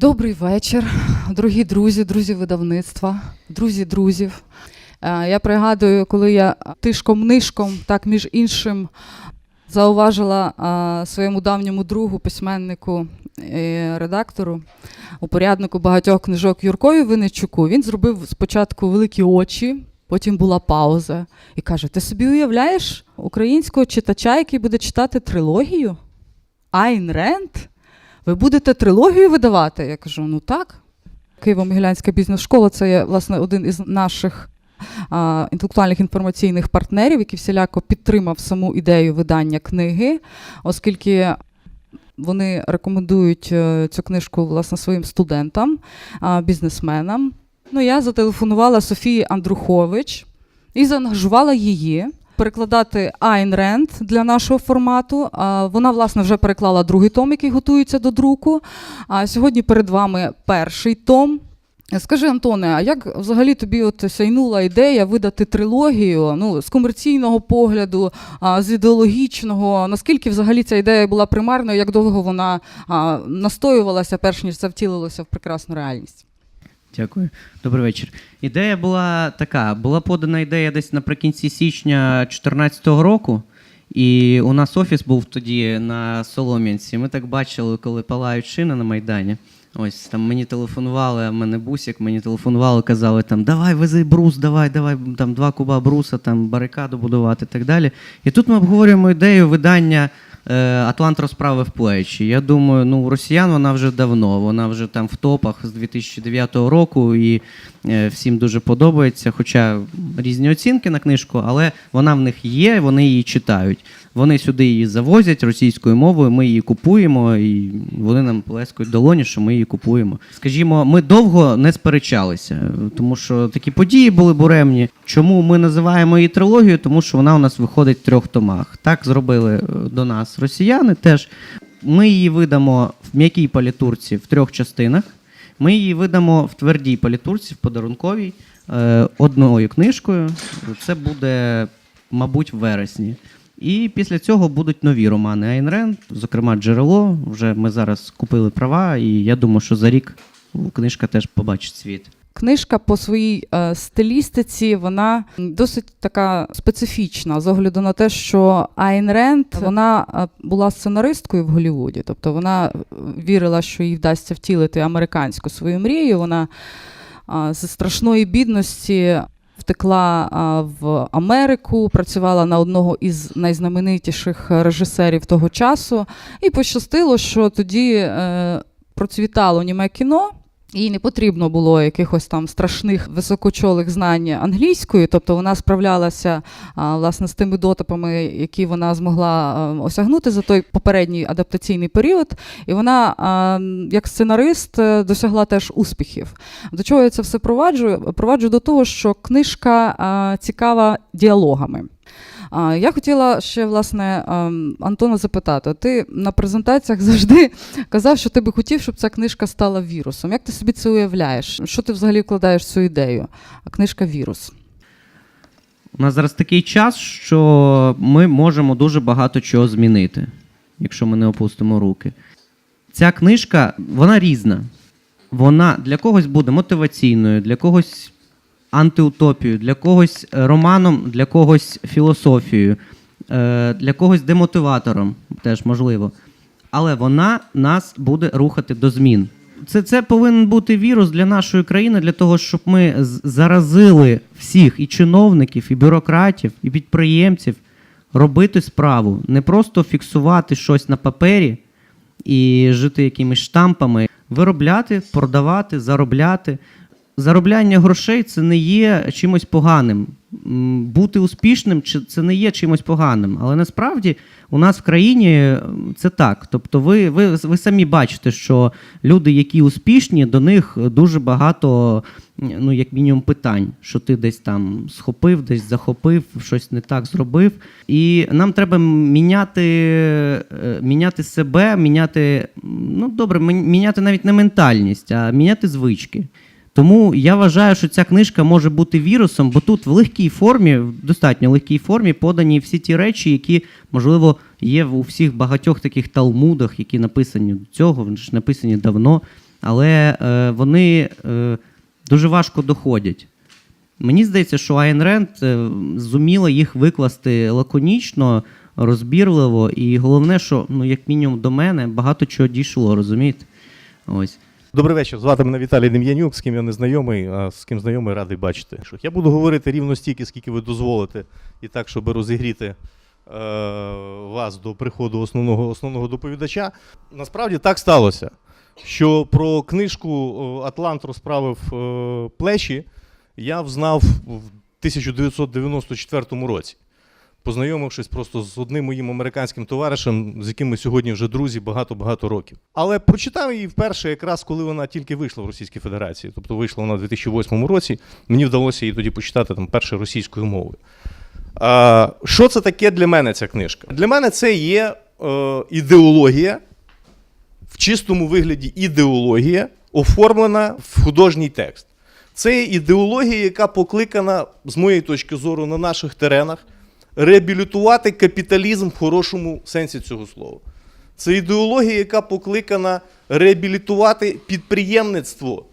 Добрий вечір, дорогі друзі, друзі видавництва, друзі друзів. Е, Я пригадую, коли я тишком-нишком, так між іншим, зауважила е, своєму давньому другу, письменнику і редактору, упоряднику багатьох книжок Юркові Винничуку. Він зробив спочатку великі очі, потім була пауза. І каже: Ти собі уявляєш українського читача, який буде читати трилогію? Айн Ренд? Ви будете трилогію видавати? Я кажу: ну так. Києво-Могилянська бізнес-школа це є власне один із наших а, інтелектуальних інформаційних партнерів, який всіляко підтримав саму ідею видання книги, оскільки вони рекомендують е, цю книжку власне своїм студентам, бізнесменам. Ну, я зателефонувала Софії Андрухович і заангажувала її перекладати Айн Ренд для нашого формату. Вона, власне, вже переклала другий том, який готується до друку. А сьогодні перед вами перший том. Скажи, Антоне, а як взагалі тобі от сяйнула ідея видати трилогію ну, з комерційного погляду, з ідеологічного? Наскільки взагалі ця ідея була примарною, як довго вона настоювалася, перш ніж це втілилося в прекрасну реальність? Дякую. Добрий вечір. Ідея була така: була подана ідея десь наприкінці січня 2014 року. І у нас офіс був тоді на Солом'янці. Ми так бачили, коли палають шини на Майдані. Ось там мені телефонували, а мене бусик, мені телефонували, казали там давай вези брус, давай, давай там два куба бруса, там барикаду будувати і так далі. І тут ми обговорюємо ідею видання Атлант розправив плечі. Я думаю, ну росіян вона вже давно, вона вже там в топах з 2009 року, і е, всім дуже подобається. Хоча різні оцінки на книжку, але вона в них є, вони її читають. Вони сюди її завозять російською мовою, ми її купуємо, і вони нам плескають долоні, що ми її купуємо. Скажімо, ми довго не сперечалися, тому що такі події були буремні. Чому ми називаємо її трилогією? Тому що вона у нас виходить в трьох томах. Так зробили е, до нас росіяни теж. Ми її видамо в м'якій палітурці в трьох частинах. Ми її видамо в твердій палітурці, в подарунковій, е, одною книжкою. Це буде, мабуть, в вересні. І після цього будуть нові романи Айн Ренд, зокрема джерело. Вже ми зараз купили права, і я думаю, що за рік книжка теж побачить світ. Книжка по своїй е, стилістиці вона досить така специфічна з огляду на те, що Айн Ренд вона е, була сценаристкою в Голлівуді. Тобто вона е, вірила, що їй вдасться втілити американську свою мрію. Вона зі страшної бідності втекла в Америку, працювала на одного із найзнаменитіших режисерів того часу. І пощастило, що тоді процвітало німе кіно. Їй не потрібно було якихось там страшних високочолих знань англійської, тобто вона справлялася власне з тими дотипами, які вона змогла осягнути за той попередній адаптаційний період. І вона, як сценарист, е, досягла теж успіхів. До чого я це все проваджу? Проваджу до того, що книжка цікава діалогами. Я хотіла ще власне ем, Антона запитати: ти на презентаціях завжди казав, що ти би хотів, щоб ця книжка стала вірусом. Як ти собі це уявляєш? Що ти взагалі вкладаєш в цю ідею? Книжка вірус. У нас зараз такий час, що ми можемо дуже багато чого змінити, якщо ми не опустимо руки. Ця книжка, вона різна. Вона для когось буде мотиваційною, для когось антиутопією, для когось е, романом, для когось філософією, е, для когось демотиватором, теж можливо. Але вона нас буде рухати до змін. Це, це повинен бути вірус для нашої країни, для того, щоб ми заразили всіх і чиновників, і бюрократів, і підприємців робити справу, не просто фіксувати щось на папері і жити якимись штампами, виробляти, продавати, заробляти. Заробляння грошей це не є чимось поганим. Бути успішним це не є чимось поганим. Але насправді у нас в країні це так. Тобто, ви, ви, ви самі бачите, що люди, які успішні, до них дуже багато, ну, як мінімум, питань, що ти десь там схопив, десь захопив, щось не так зробив. І нам треба міняти, е, міняти себе, міняти, ну добре, міняти навіть не ментальність, а міняти звички. Тому я вважаю, що ця книжка може бути вірусом, бо тут в легкій формі, в достатньо легкій формі, подані всі ті речі, які, можливо, є у всіх багатьох таких талмудах, які написані до цього, вони ж написані давно. але е, вони е, дуже важко доходять. Мені здається, що Айн Ренд е, зуміла їх викласти лаконічно, розбірливо, і головне, що ну, як мінімум до мене багато чого дійшло, розумієте? Ось. Добрий вечір. Звати мене Віталій Дем'янюк, з ким я не знайомий, а з ким знайомий, радий бачити. Я буду говорити рівно стільки, скільки ви дозволите, і так, щоб розігріти е, вас до приходу основного, основного доповідача. Насправді так сталося, що про книжку Атлант розправив е, плечі я взнав в 1994 році. Познайомившись просто з одним моїм американським товаришем, з яким ми сьогодні вже друзі багато-багато років. Але прочитав її вперше, якраз коли вона тільки вийшла в Російській Федерації. Тобто вийшла вона у 2008 році. Мені вдалося її тоді почитати там перше російською мовою. А, що це таке для мене ця книжка? Для мене це є е, ідеологія, в чистому вигляді ідеологія, оформлена в художній текст. Це є ідеологія, яка покликана, з моєї точки зору, на наших теренах реабілітувати капіталізм в хорошому сенсі цього слова. Це ідеологія, яка покликана реабілітувати підприємництво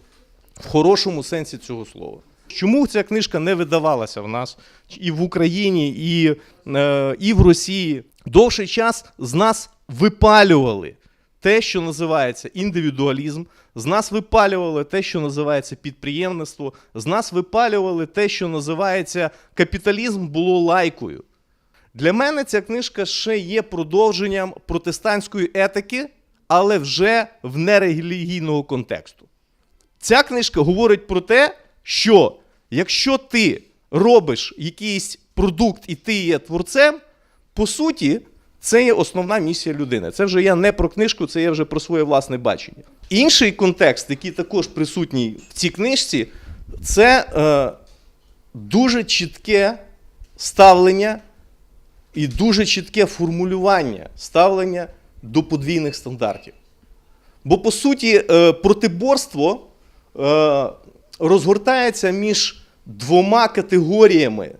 в хорошому сенсі цього слова. Чому ця книжка не видавалася в нас і в Україні, і, е, і в Росії? Довший час з нас випалювали те, що називається індивідуалізм, з нас випалювали те, що називається підприємництво, з нас випалювали те, що називається капіталізм, було лайкою. Для мене ця книжка ще є продовженням протестантської етики, але вже в нерелігійного контексту. Ця книжка говорить про те, що якщо ти робиш якийсь продукт і ти є творцем, по суті, це є основна місія людини. Це вже я не про книжку, це я вже про своє власне бачення. Інший контекст, який також присутній в цій книжці, це е, дуже чітке ставлення і дуже чітке формулювання ставлення до подвійних стандартів. Бо, по суті, е, протиборство е, розгортається між двома категоріями,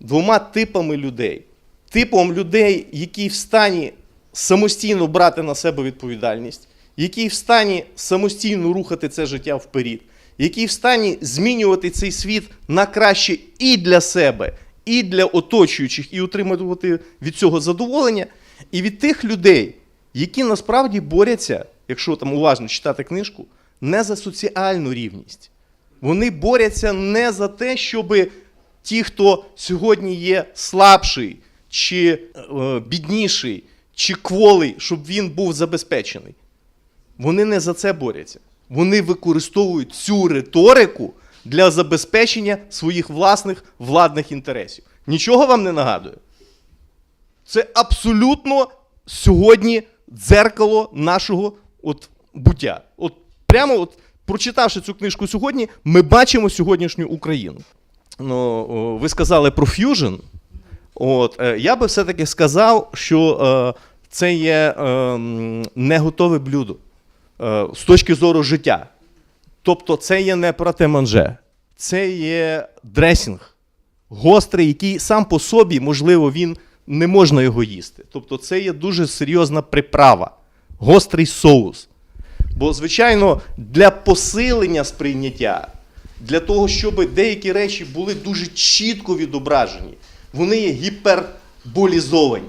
двома типами людей. Типом людей, які в стані самостійно брати на себе відповідальність, які в стані самостійно рухати це життя вперед, які в стані змінювати цей світ на краще і для себе, і для оточуючих, і отримувати від цього задоволення, і від тих людей, які насправді борються, якщо там уважно читати книжку, не за соціальну рівність. Вони борються не за те, щоб ті, хто сьогодні є слабший, чи е, бідніший, чи кволий, щоб він був забезпечений. Вони не за це борються. Вони використовують цю риторику для забезпечення своїх власних владних інтересів. Нічого вам не нагадує? Це абсолютно сьогодні дзеркало нашого от, буття. От прямо от, прочитавши цю книжку сьогодні, ми бачимо сьогоднішню Україну. Ну, ви сказали про ф'южн. От, е, я би все-таки сказав, що е, це є е, не готове блюдо е, з точки зору життя. Тобто, це є не протеманже, це є дресінг гострий, який сам по собі, можливо, він не можна його їсти. Тобто, це є дуже серйозна приправа, гострий соус. Бо, звичайно, для посилення сприйняття, для того, щоб деякі речі були дуже чітко відображені, вони є гіперболізовані.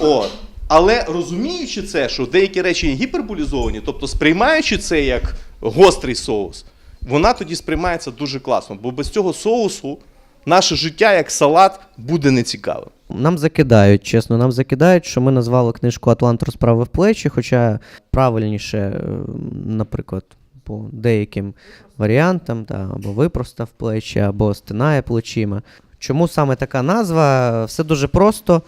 От. Але розуміючи це, що деякі речі є гіперболізовані, тобто сприймаючи це як гострий соус, вона тоді сприймається дуже класно. Бо без цього соусу наше життя як салат буде нецікавим. Нам закидають, чесно, нам закидають, що ми назвали книжку Атлант розправив плечі, хоча правильніше, е, наприклад, по деяким варіантам, та, або випростав плечі, або стинає плечима. Чому саме така назва? Все дуже просто.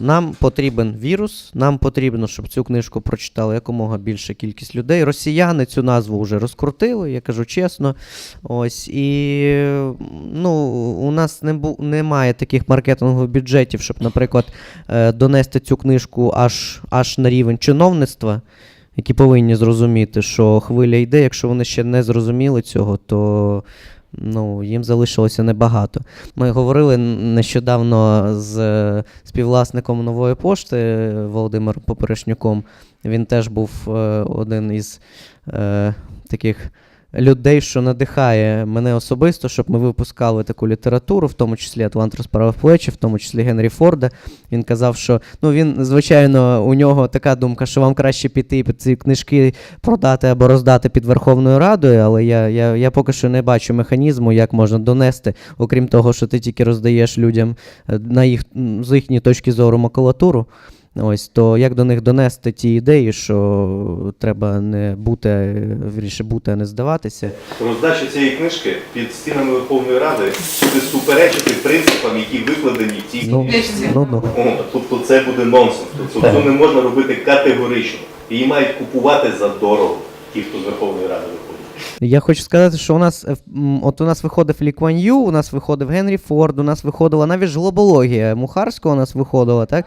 Нам потрібен вірус, нам потрібно, щоб цю книжку прочитали якомога більша кількість людей. Росіяни цю назву вже розкрутили, я кажу чесно. Ось і ну, у нас не бу- немає таких маркетингових бюджетів, щоб, наприклад, е, донести цю книжку аж, аж на рівень чиновництва, які повинні зрозуміти, що хвиля йде. Якщо вони ще не зрозуміли цього, то ну, їм залишилося небагато. Ми говорили нещодавно з е, співвласником нової пошти е, Володимиром Поперешнюком. Він теж був е, один із таких людей, що надихає мене особисто, щоб ми випускали таку літературу, в тому числі Атлант розправив плечі, в тому числі Генрі Форда. Він казав, що ну він, звичайно, у нього така думка, що вам краще піти під ці книжки продати або роздати під Верховною Радою, але я, я, я поки що не бачу механізму, як можна донести, окрім того, що ти тільки роздаєш людям е, на їх, з їхньої точки зору макулатуру. Ось то як до них донести ті ідеї, що треба не бути, вірніше бути, а не здаватися. Роздача цієї книжки під стінами Верховної Ради буде суперечити принципам, які викладені в цій Ну, книжці. ну, ну. О, тобто це буде нонсенс. Тобто це не можна робити категорично. Її мають купувати за дорого, ті, хто з Верховної Ради виходить. Я хочу сказати, що у нас е, от у нас виходив Лі Куан Ю, у нас виходив Генрі Форд, у нас виходила навіть ж глобологія Мухарського у нас виходила, так?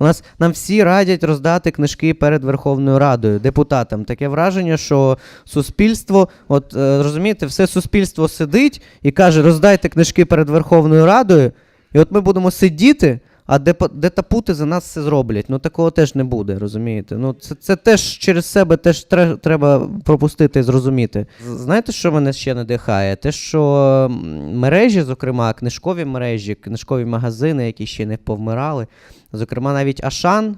У нас нам всі радять роздати книжки перед Верховною Радою, депутатам. Таке враження, що суспільство, от е, розумієте, все суспільство сидить і каже, роздайте книжки перед Верховною Радою, і от ми будемо сидіти. А депо- детапути за нас все зроблять. Ну такого теж не буде, розумієте? Ну це, це теж через себе теж треба пропустити і зрозуміти. Знаєте, що мене ще надихає? Те, що мережі, зокрема, книжкові мережі, книжкові магазини, які ще не повмирали. Зокрема, навіть Ашан,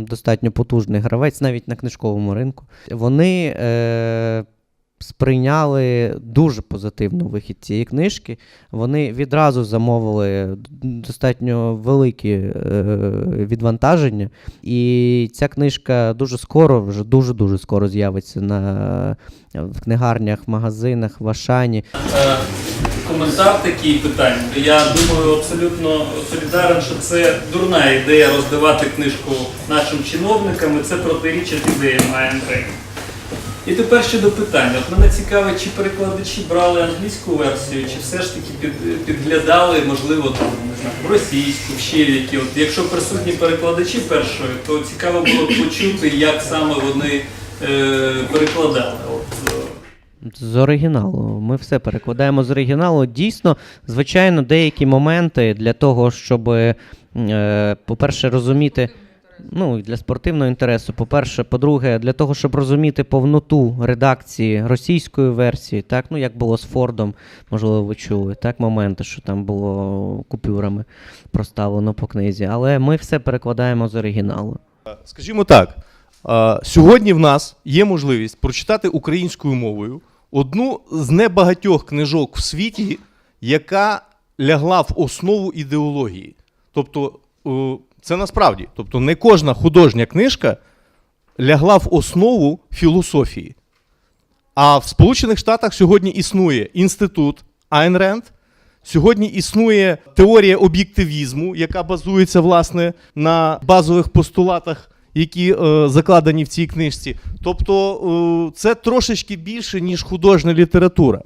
достатньо потужний гравець, навіть на книжковому ринку, вони е, сприйняли дуже позитивно вихід цієї книжки. Вони відразу замовили достатньо великі е, відвантаження. І ця книжка дуже скоро, вже дуже-дуже скоро з'явиться на, в книгарнях, магазинах, в Ашані. Е, коментар такий питання. Я думаю, абсолютно солідарен, що це дурна ідея роздавати книжку нашим чиновникам, і це протирічить ідеям АНР. І тепер щодо питання. От мене цікавить, чи перекладачі брали англійську версію, чи все ж таки під, підглядали, можливо, там, не знаю, російську, ще які. От, якщо присутні перекладачі першої, то цікаво було б почути, як саме вони е, перекладали. От, е, З оригіналу. Ми все перекладаємо з оригіналу. Дійсно, звичайно, деякі моменти для того, щоб, е, по-перше, розуміти. Ну, для спортивного інтересу, по-перше, по-друге, для того, щоб розуміти повноту редакції російської версії, так, ну як було з Фордом, можливо, ви чули, так, моменти, що там було купюрами проставлено по книзі. Але ми все перекладаємо з оригіналу. Скажімо так, сьогодні в нас є можливість прочитати українською мовою одну з небагатьох книжок в світі, яка лягла в основу ідеології. Тобто, о, це насправді, тобто не кожна художня книжка лягла в основу філософії. А в Сполучених Штатах сьогодні існує інститут Айн Ренд, Сьогодні існує теорія об'єктивізму, яка базується власне на базових постулатах, які е, закладені в цій книжці. Тобто е, це трошечки більше, ніж художня література.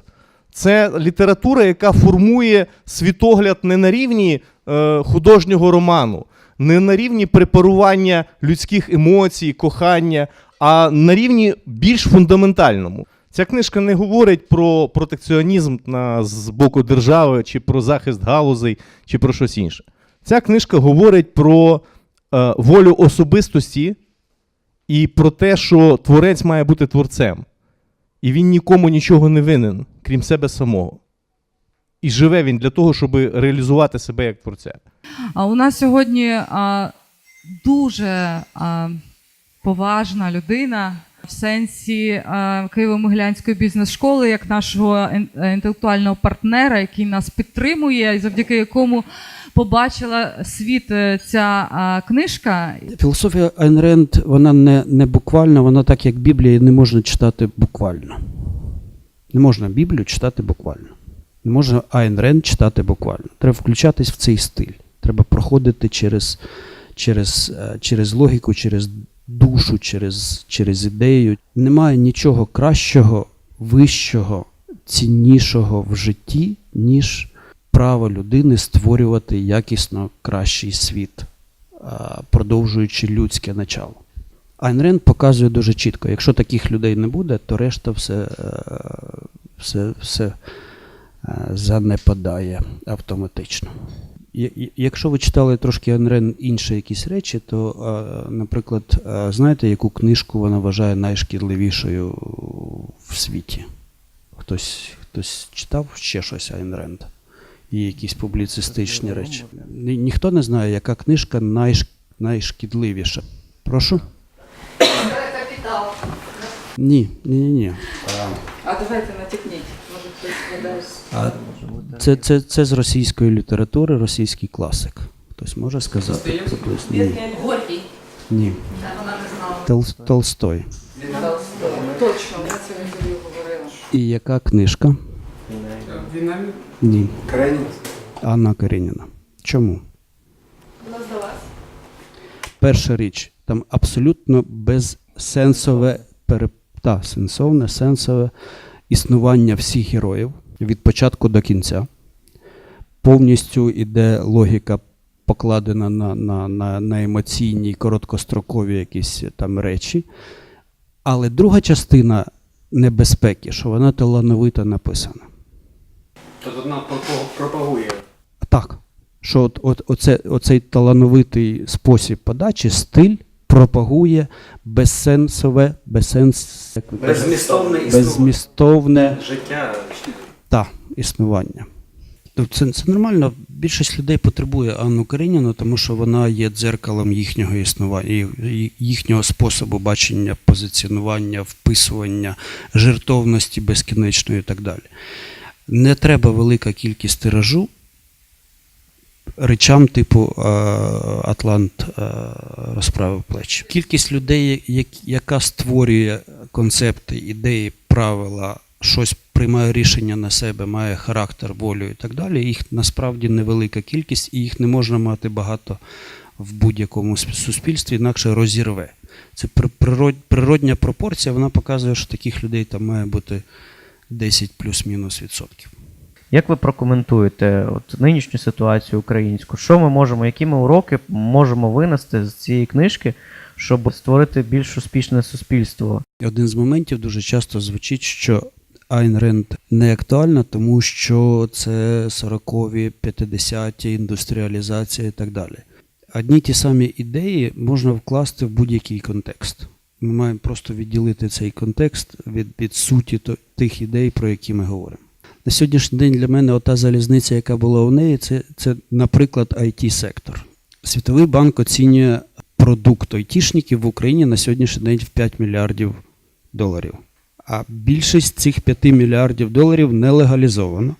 Це література, яка формує світогляд не на рівні е, художнього роману, не на рівні препарування людських емоцій, кохання, а на рівні більш фундаментальному. Ця книжка не говорить про протекціонізм на, з боку держави, чи про захист галузей, чи про щось інше. Ця книжка говорить про е, волю особистості і про те, що творець має бути творцем. І він нікому нічого не винен, крім себе самого. І живе він для того, щоб реалізувати себе як творця. А у нас сьогодні а, дуже а, поважна людина в сенсі Києво-Могилянської бізнес-школи, як нашого е, інтелектуального партнера, який нас підтримує, і завдяки якому побачила світ е, ця а, книжка. Філософія Айн Ренд, вона не, не буквальна, вона так як Біблія не можна читати буквально. Не можна Біблію читати буквально. Не можна Айн Ренд читати буквально. Треба включатись в цей стиль. Треба проходити через, через, е, через логіку, через душу, через, через ідею. Немає нічого кращого, вищого, ціннішого в житті, ніж право людини створювати якісно кращий світ продовжуючи людське начало. Айн Ренд показує дуже чітко, якщо таких людей не буде, то решта все, е, все, все, е, занепадає автоматично. Якщо ви читали трошки Анрен інші якісь речі, то, е, наприклад, е, знаєте, яку книжку вона вважає найшкідливішою в світі? Хтось, хтось читав ще щось Айн Ренд? І якісь публіцистичні речі. Ні, ніхто не знає, яка книжка найш, найшкідливіша. Прошу? Капітал. Ні, ні, ні, ні. А давайте натякніть. А це, це, це з російської літератури, російський класик. Хтось може сказати? приблизно? Ні. Ні. Не. Тол, Толстой. Точно, ми це в інтерв'ю говорили. І яка книжка? Ні. Кареніна. Анна Кареніна. Чому? Перша річ, там абсолютно безсенсове пере... та, сенсовне, сенсове існування всіх героїв від початку до кінця. Повністю іде логіка покладена на, на, на, на емоційні, короткострокові якісь там речі. Але друга частина небезпеки, що вона талановито написана. Тобто вона пропагує. Так. Що от, от, оце, оцей талановитий спосіб подачі, стиль пропагує безсенсове, безсенс? Беззмістовне існування. Життя. та, існування. Тобто Це, це нормально. Більшість людей потребує Анну Карініну, тому що вона є дзеркалом їхнього існування, їхнього способу бачення, позиціонування, вписування, жертовності безкінечної і так далі. Не треба велика кількість тиражу речам типу е, Атлант е, розправив плечі. Кількість людей, яка створює концепти, ідеї, правила, щось приймає рішення на себе, має характер, волю і так далі, їх насправді невелика кількість, і їх не можна мати багато в будь-якому суспільстві, інакше розірве. Це при- природ- природня пропорція, вона показує, що таких людей там має бути 10 плюс-мінус відсотків. Як ви прокоментуєте от нинішню ситуацію українську? Що ми можемо, які ми уроки можемо винести з цієї книжки, щоб створити більш успішне суспільство? Один з моментів дуже часто звучить, що Айн Ренд не актуальна, тому що це 40-ві, 50-ті, індустріалізація і так далі. Одні ті самі ідеї можна вкласти в будь-який контекст. Ми маємо просто відділити цей контекст від, від суті тих ідей, про які ми говоримо. На сьогоднішній день для мене ота залізниця, яка була у неї, це, це наприклад, IT-сектор. Світовий банк оцінює продукт айтішників в Україні на сьогоднішній день в 5 мільярдів доларів. А більшість цих 5 мільярдів доларів не легалізовано.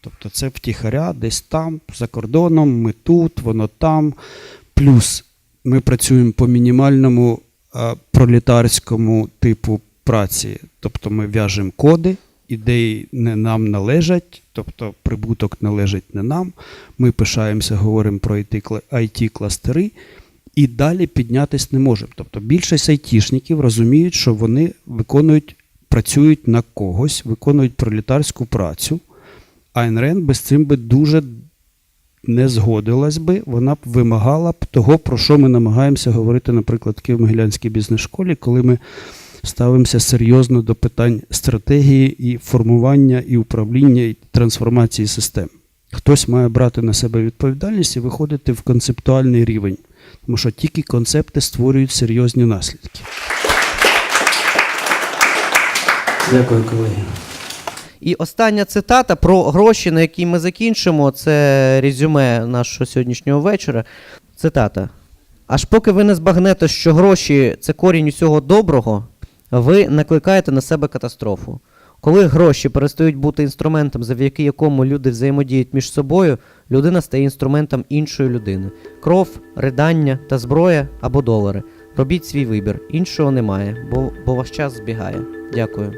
Тобто це втіхаря, десь там, за кордоном, ми тут, воно там. Плюс ми працюємо по мінімальному а, пролетарському типу праці. Тобто ми в'яжемо коди, ідеї не нам належать, тобто прибуток належить не нам. Ми пишаємося, говоримо про IT-кластери, і далі піднятися не можемо. Тобто більшість айтішників розуміють, що вони виконують, працюють на когось, виконують пролетарську працю. Айн Рен без цим би дуже не згодилась би, вона б вимагала б того, про що ми намагаємося говорити, наприклад, в Києво-Могилянській бізнес-школі, коли ми ставимося серйозно до питань стратегії і формування, і управління, і трансформації систем. Хтось має брати на себе відповідальність і виходити в концептуальний рівень, тому що тільки концепти створюють серйозні наслідки. Дякую, колеги. І остання цитата про гроші, на які ми закінчимо, це резюме нашого сьогоднішнього вечора. Цитата. Аж поки ви не збагнете, що гроші це корінь усього доброго, ви накликаєте на себе катастрофу. Коли гроші перестають бути інструментом, завдяки якому люди взаємодіють між собою, людина стає інструментом іншої людини. Кров, ридання та зброя або долари. Робіть свій вибір. Іншого немає, бо, бо ваш час збігає. Дякую.